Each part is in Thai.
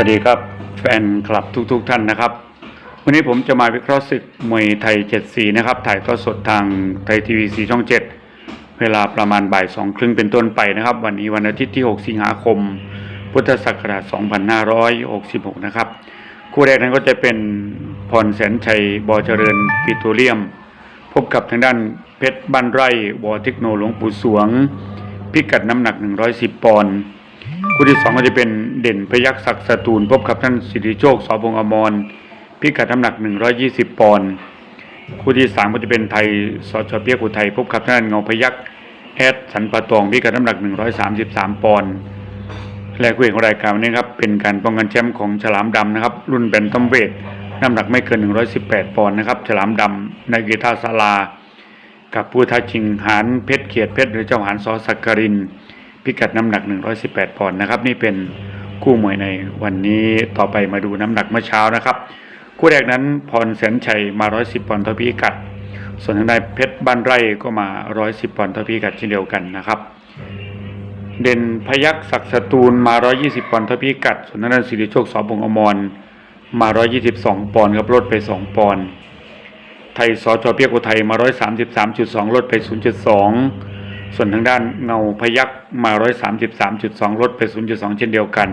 วัสดีครับแฟนคลับทุกๆทท่านนะครับ วันนี้ผมจะมาวิเคราะห์ศึกมวยไทย74นะครับ ถ่ายทอดสดทางไทยทีวีสีช่อง7เวลาประมาณบ่ายสองครึ่งเป็นต้นไปนะครับ วันนี้วันอาทิตย์ที่ 6 สิงหาคม พุทธศักราช 2566 นะครับ คู่แรกนั้นก็จะเป็นพรแสนชัยบอเจริญปิโตรเลียม พบกับทางด้านเพชรบ้านไร่วอเทคโนหลวงปู่สวง พิกัดน้ำหนัก 110 ปอนด์ คู่ที่สองก็จะเป็นเด่นพยักศักดิ์สตูลพบกับท่านสิริโชคสอพงอมรพิกัดน้ำหนัก 120 ปอนด์คู่ที่สามก็จะเป็นไทยสอชเปียกุไทยพบกับท่านเงาพยักแอดสันปะตองพิกัดน้ำหนัก 133 ปอนด์และคู่เอกของรายการวันนี้ครับเป็นการป้องกันแชมป์ของฉลามดำนะครับ รุ่นแบนตัมเวทน้ำหนักไม่เกิน 118 ปอนด์นะครับฉลามดำในกีตาร์ศาลา กับผู้ท้าชิงหานเพชรเขียดเพชรหรือเจ้าหานซอสักกริน พิกัดน้ำหนัก 118 ปอนด์นะครับ นี่เป็นคู่มวยในวันนี้ต่อไปมาดูน้ำหนักเมื่อเช้านะครับ คู่แรกนั้นพรแสนชัยมา 110 ปอนด์เท่าพิกัด ส่วนทางด้านเพชรบ้านไร่ก็มา 110 ปอนด์เท่าพิกัดเช่นเดียวกันนะครับ เด่นพยักศักดิ์สตูลมา 120 ปอนด์เท่าพิกัด ส่วนทางด้านสิริโชคสอบงอมรมา 122 ปอนด์ครับลดไป 2 ปอนด์ไทยสจอเปียกอุทัยมา 133.2ลดไป 0.2 ส่วนทางด้านเงาพยักมา 133.2 ลดไป 0.2 เช่นเดียวกัน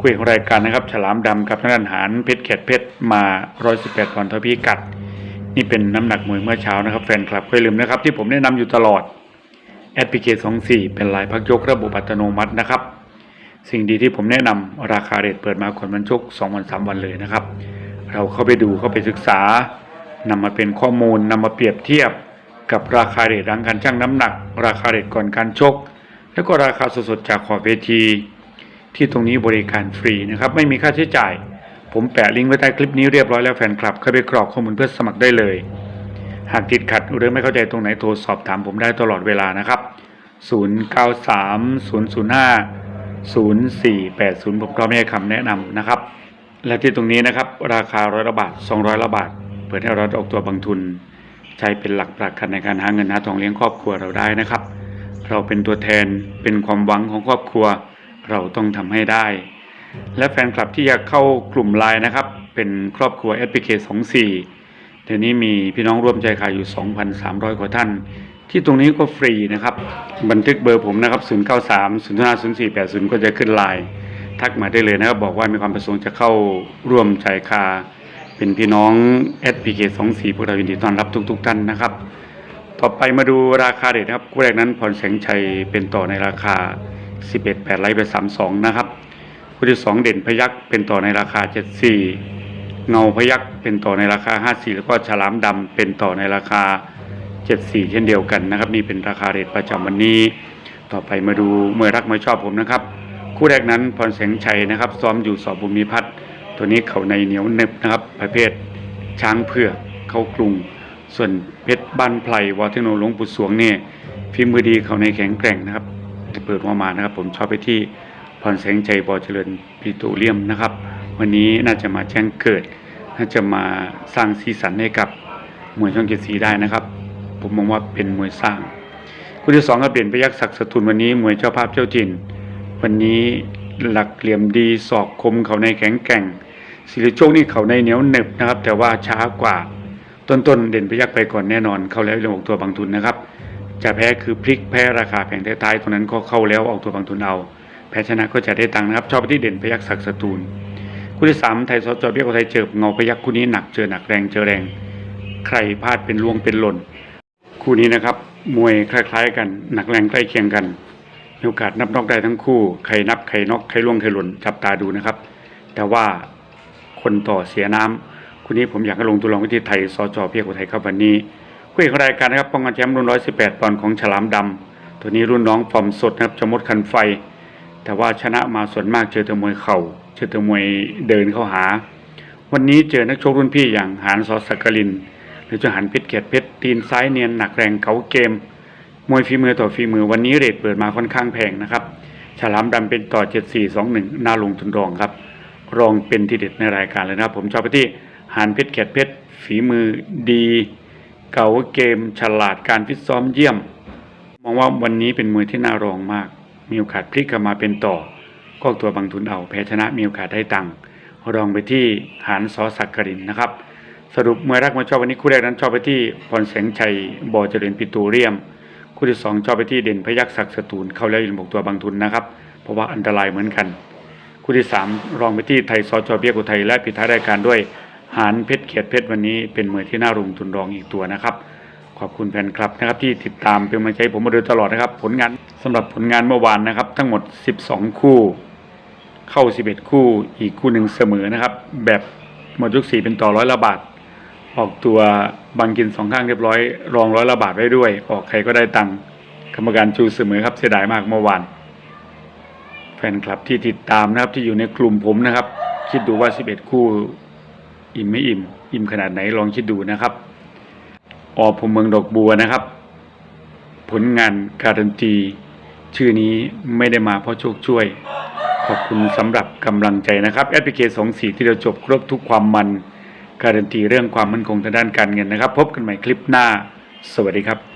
คุยของรายการนะครับ ฉลามดำกับทางด้านหารเพชรแขดเพชรมา 118ปอนด์ทพิกัด นี่เป็นน้ำหนักมวยเมื่อเช้านะครับ แฟนคลับก็อย่าลืมนะครับ ที่ผมแนะนำอยู่ตลอดแอดพีเค24เป็นลายพักยกระบบอัตโนมัตินะครับ สิ่งดีที่ผมแนะนำราคาเรทเปิดมาคนมันชก2วัน3วันเลยนะครับ เราเข้าไปดูเข้าไปศึกษานำมาเป็นข้อมูลนำมาเปรียบเทียบ กับราคาเรทหลังการชั่งน้ำหนัก ราคาเรทก่อนการชก แล้วก็ราคาสดๆจากขอบเวที ที่ตรงนี้บริการฟรีนะครับไม่มีค่าใช้จ่าย ผมแปะลิงก์ไว้ใต้คลิปนี้เรียบร้อยแล้วแฟนคลับเข้าไปกรอกข้อมูลเพื่อสมัครได้เลย หากติดขัดหรือไม่เข้าใจตรงไหนโทรสอบถามผมได้ตลอดเวลานะครับ 093005 0480 ผมพร้อมให้คำแนะนำนะครับ และที่ตรงนี้นะครับราคาร้อยละบาท200ละบาทเปิดให้เราออกตัวบางทุน ใช้เป็นหลักประกันในการหาเงินหาทองเลี้ยงครอบครัวเราได้นะครับ เราเป็นตัวแทนเป็นความหวังของครอบครัว เราต้องทำให้ได้ และแฟนคลับที่อยากเข้ากลุ่มไลน์นะครับ เป็นครอบครัว s p k 24เดี๋ยวนี้มีพี่น้องร่วมใจขายอยู่ 2,300 กว่าท่าน ที่ตรงนี้ก็ฟรีนะครับ บันทึกเบอร์ผมนะครับ 093 0 5 0 4 8 0ก็จะขึ้นไลน์ทักมาได้เลยนะครับ บอกว่ามีความประสงค์จะเข้าร่วมจ่ายคา เป็นพี่น้อง SPK 24พวกเรายินดีต้อนรับทุก ๆ ท่านนะครับ ต่อไปมาดูราคาเด็ดนะครับคู่แรกนั้นพรแสงชัยเป็นต่อในราคา 11 8ไลท์ไป32 นะครับคู่ที่ 2 เด่นพยักเป็นต่อในราคา 74 เงาพยักเป็นต่อในราคา 54 แล้วก็ฉลามดำเป็นต่อในราคา 74 เช่นเดียวกันนะครับ นี่เป็นราคาเรทประจำวันนี้ ต่อไปมาดูเมวยรักมวยชอบผมนะครับ คู่แรกนั้นพรแสงชัยนะครับ ซ้อมอยู่สอบบุญมีพัฒน์ ตัวนี้เขาในเหนียวเนึบนะครับ ประเภทช้างเผือกเข้ากรุง ส่วนเพชรบ้านไพรวอเทโนหลวงปู่สวงเนี่ยฝีมือดีเขาในแข็งแกร่งนะครับเปิดมามานะครับ ผมชอบไปที่พรแสงชัยบอเจริญปิโตเลียมนะครับ วันนี้น่าจะมาแจ้งเกิด น่าจะมาสร้างสีสันให้กับมวยช่องเจ็ดสีได้นะครับ ผมมองว่าเป็นมวยสร้างคู่ที่สองก็เปลี่ยนไปยักษ์ศักดิ์สทุนวันนี้มวยเจ้าภาพเจ้าถิ่นวันนี้หลักเหลี่ยมดีศอกคมเขาในแข็งแกร่ง สิริโชคนี่เขาในเหนียวเหน็บนะครับ แต่ว่าช้ากว่าต้นๆเด่นไปยักไปก่อนแน่นอน เข้าแล้วเรื่องออกตัวบางทุนนะครับ จะแพ้คือพลิกแพ้ราคาแพงท้ายๆตรงนั้นก็เข้าแล้วออกตัวบางทุนเอาแพ้ชนะก็จะได้ตังค์นะครับ ชอบไปที่เด่นพยักศักดิ์สตูลคู่ที่สามไทยสจอเบี้ยกไทยเจอเงาพยักคู่นี้หนักเจอหนักแรงเจอแรง ใครพลาดเป็นล่วงเป็นหล่น คู่นี้นะครับมวยคล้ายๆ กันหนักแรงใกล้เคียงกันมีโอกาสนับนอกได้ทั้งคู่ ใครนับใครนอกใครล่วงใครหล่นจับตาดูนะครับ แต่ว่า คนต่อเสียน้ำคู่นี้ผมอยากให้ลงตัวลองวิธีไทยสจเพียกอุทัยครับวันนี้คู่เอกของรายการนะครับป้องกันแชมป์รุ่น 118 ปอนด์ของฉลามดำตัวนี้รุ่นน้องฟอร์มสดนะครับชมดคันไฟ แต่ว่าชนะมาส่วนมากเจอแต่มวยเข่าเจอแต่มวยเดินเข้าหา วันนี้เจอนักชกรุ่นพี่อย่างหานซอสักกลิน หรือจะหันเพชรเกียรติเพชรตีนซ้ายเนียนหนักแรงเก๋าเกม มวยฝีมือต่อฝีมือวันนี้เรทเปิดมาค่อนข้างแพงนะครับฉลามดำเป็นต่อ 7421น่าลงทุนรองครับ รองเป็นทีเด็ดในรายการเลยนะครับ ผมชอบไปที่หานเพชรเกียรติเพชรฝีมือดี เก๋าเกม ฉลาดการฟิตซ้อมเยี่ยม มองว่าวันนี้เป็นมวยที่น่ารองมาก มีโอกาสพลิกกลับมาเป็นต่อออตัวบางทุนเอาแพ้ชนะมีโอกาสได้ตังค์รองไปที่หารสอสักกรินนะครับ สรุปมวยรักมวยชอบวันนี้คู่แรกนั้นชอบไปที่พรแสงชัยบ่อเจริญปิโตรเรียม คู่ที่สองชอบไปที่เด่นพยักษ์ศักดิ์สตูลเข้าแล้วยืนบอกตัวบางทุนนะครับ เพราะว่าอันตรายเหมือนกัน คู่ที่สามรองไปที่ไทยซอจอเบียกุไทยและปิดท้ายรายการด้วยหานเพชรเขียดเพชรวันนี้เป็นมวยที่น่าลงทุนรองอีกตัวนะครับ ขอบคุณแฟนคลับนะครับที่ติดตามเป็นกำลังใช้ผมมาโดยตลอดนะครับ ผลงานสำหรับผลงานเมื่อวานนะครับ ทั้งหมด 12 คู่ เข้า 11 คู่อีกคู่หนึ่งเสมอนะครับ แบบหมดยกสี่เป็นต่อร้อยละบาทออกตัวบางกินสองข้างเรียบร้อย รองร้อยละบาทไว้ด้วย ออกใครก็ได้ตังค์กรรมการชูเสมอครับเสียดายมากเมื่อวาน แฟนคลับที่ติดตามนะครับที่อยู่ในกลุ่มผมนะครับ คิดดูว่า 11 คู่อิ่มไม่อิ่ม อิ่มขนาดไหนลองคิดดูนะครับ ออผมเมืองดอกบัวนะครับ ผลงานการันตีชื่อนี้ไม่ได้มาเพราะโชคช่วย ขอบคุณสำหรับกำลังใจนะครับแอปพลิเคชันสองสีที่เราจบครบทุกความมันการันตีเรื่องความมั่นคงทางด้านการเงินนะครับ พบกันใหม่คลิปหน้า สวัสดีครับ